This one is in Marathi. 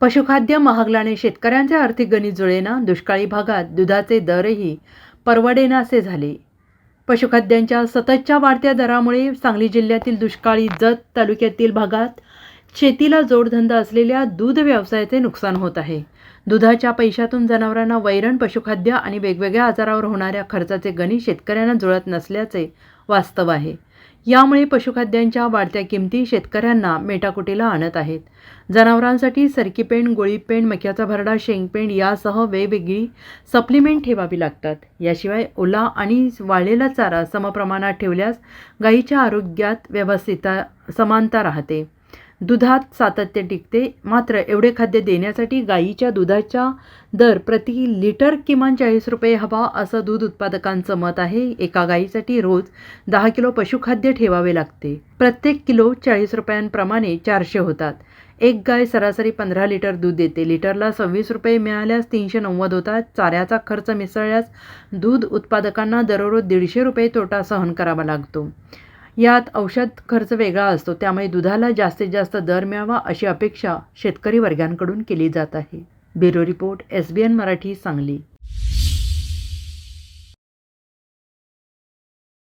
पशुखाद्य महागल्याने शेतकऱ्यांचे आर्थिक गणित जुळेना दुष्काळी भागात दुधाचे दरही परवडेनासे झाले. पशुखाद्यांच्या सततच्या वाढत्या दरामुळे सांगली जिल्ह्यातील दुष्काळी जत तालुक्यातील भागात शेतीला जोडधंदा असलेल्या दूध व्यवसायाचे नुकसान होत आहे. दुधाच्या पैशातून जनावरांना वैरण पशुखाद्य आणि वेगवेगळ्या आजारावर होणाऱ्या खर्चाचे गणित शेतकऱ्यांना जुळत नसल्याचे वास्तव आहे. यामुळे पशुखाद्यांच्या वाढत्या किमती शेतकऱ्यांना मेटाकुटीला आणत आहेत. जनावरांसाठी सरकीपेंड गोळीपेंड मक्याचा भरडा शेंगपेंड यासह वेगवेगळी सप्लिमेंट ठेवावी लागतात. याशिवाय ओला आणि वाळलेला चारा समप्रमाणात ठेवल्यास गायीच्या आरोग्यात व्यवस्थित समानता राहते. दुधात सातत्य टिकते. मात्र एवढे खाद्य देण्यासाठी गाईच्या दुधाच्या दर प्रति लिटर किमान चाळीस रुपये हवा असं दूध उत्पादकांचं मत आहे. एका गाईसाठी रोज दहा किलो पशुखाद्य ठेवावे लागते. प्रत्येक किलो चाळीस रुपयांप्रमाणे चारशे होतात. एक गाय सरासरी पंधरा लिटर दूध देते. लिटरला सव्वीस रुपये मिळाल्यास तीनशे नव्वद होतात. चाऱ्याचा खर्च मिसळल्यास दूध उत्पादकांना दररोज दीडशे रुपये तोटा सहन करावा लागतो. यात औषध खर्च वेगळा असतो. त्यामुळे दुधाला जास्तीत जास्त दर मिळावा अशी अपेक्षा शेतकरी वर्गांकडून केली जात आहे. Bureau report S B N Marathi Sangli.